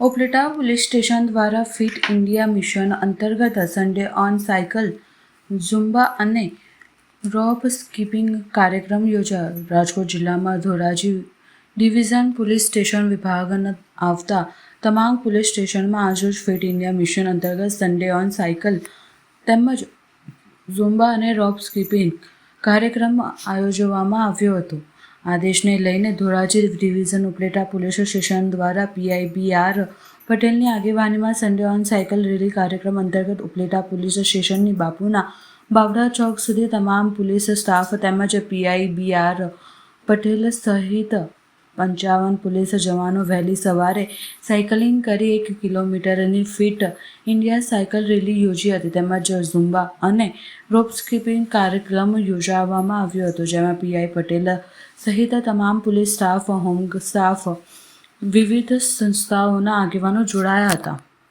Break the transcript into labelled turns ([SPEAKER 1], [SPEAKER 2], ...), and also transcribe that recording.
[SPEAKER 1] Upleta police station દ્વારા fit India mission અંતર્ગત Sunday on cycle, Zumba અને રોપ સ્કીપિંગ કાર્યક્રમ યોજાયો. રાજકોટ જિલ્લામાં ધોરાજી ડિવિઝન પોલીસ સ્ટેશન વિભાગના આવતા તમામ પોલીસ સ્ટેશનમાં આજરોજ ફિટ ઇન્ડિયા મિશન અંતર્ગત સન્ડે ઓન સાયકલ તેમજ ઝુંબા અને રોપ સ્કીપિંગ કાર્યક્રમ આયોજવામાં આવ્યો હતો. આદેશને લઈને Dhoraji division Upleta police station દ્વારા પીઆઈ બી પટેલની આગેવાનીમાં સન્ડે ઓન સાયકલ રેલી કાર્યક્રમ અંતર્ગત ઉપલેટા પોલીસ સ્ટેશનની બાપુના બાવડા ચોક સુધી તમામ પોલીસ સ્ટાફ તેમજ પીઆઈ બી આર પટેલ સહિત પંચાવન પોલીસ જવાનો વહેલી સવારે સાયકલિંગ કરી એક કિલોમીટરની ફિટ ઇન્ડિયા સાયકલ રેલી યોજી હતી. તેમજ ઝુંબા અને રોપ સ્કીપિંગ કાર્યક્રમ યોજાવામાં આવ્યો હતો, જેમાં પીઆઈ પટેલ સહિત તમામ પોલીસ સ્ટાફ, હોમ સ્ટાફ વિવિધ સંસ્થાઓના આગેવાનો જોડાયા હતા.